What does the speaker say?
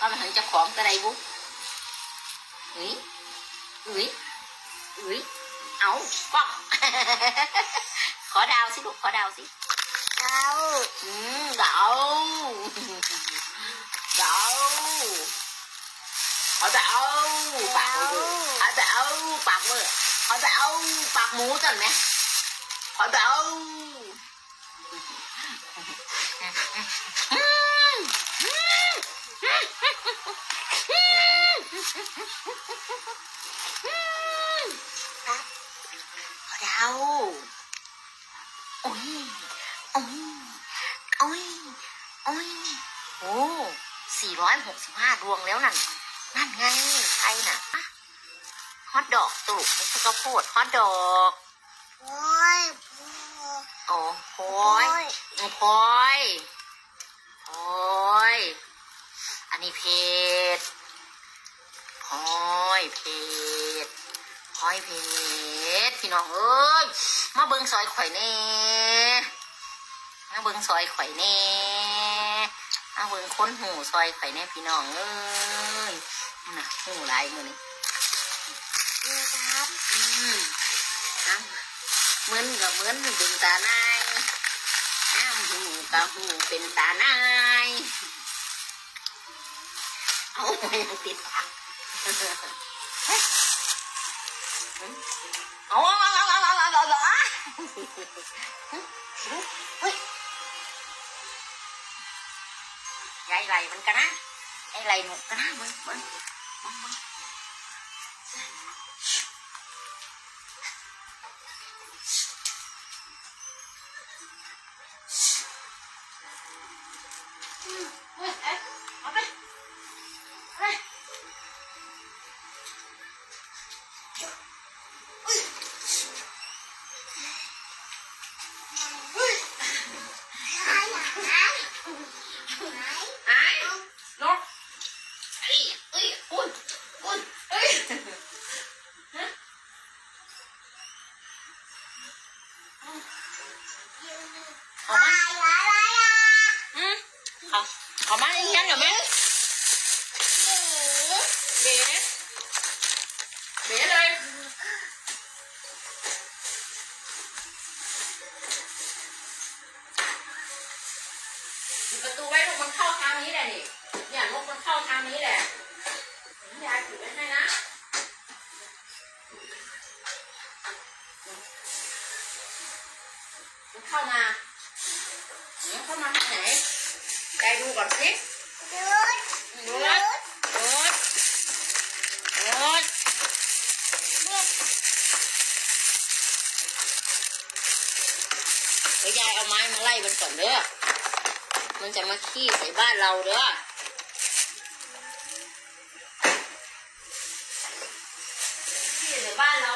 ว่ามันถึงจะของกระไดบุอุ้ยอุ้ยอุ้ยเอาป้องขอดาวสิลูกขอดาวสิเอาอืมดาวดาวขอดาวปากมือขอดาวปากมือขอดาวปากหมูจันไหมขอดาวอืมอืมอืม ครับ ขอดาว โอ้ยโอ้ยโอ้ยโอ้ยโอ้สี่ร้อยหกสิบห้าดวงแล้วนั่น นั่นไงใครน่ะฮอตดอกตุกไม่ใช่ข้าวโพดฮอตดอกโอ้ยโอ้โหโอ้ยโอ้พลอยอยอันนี้เพจพลอยเพจ พอยเพจพี่น้องเอ้ยมาเบิงซอยข่อยแน่มาเบิงซอยข่อยแน่มาเบิงค้นหูซอยข่อยแน่พี่น้องเอ้ยน่ะหูหลายมือนี่ครับอืมเหมือนกับเหมือนเป็นตาหนาน้ำหูกับหูเป็นตาหนาเอาไปยังติดปาก Ngộ ngộ ngộ ngộ ngộ ngộ ngộ ngộ Gái lầy bên cá. Ê lầy một cá bên bên Mm-hmm. เอามาหายอะไรอะอืมเอาเอมาอีกยังเหรอแม่เบ๊เบ๊เลยปิดประตูไว้ลูกมันเข้าทางนี้แหละนี่เนี่ยลูกมันเข้าทางนี้แหละยายปิดไว้ให้นะ เข้ามามันเข้ามาทางไหนยายดูก่อนสิหยุดหยุดดหยุดเดี๋ยวยายเอาไม้มาไล่มันก่อนเด้อ มันจะมาขี้ใส่บ้านเราเด้อขี้ใส่บ้านเรา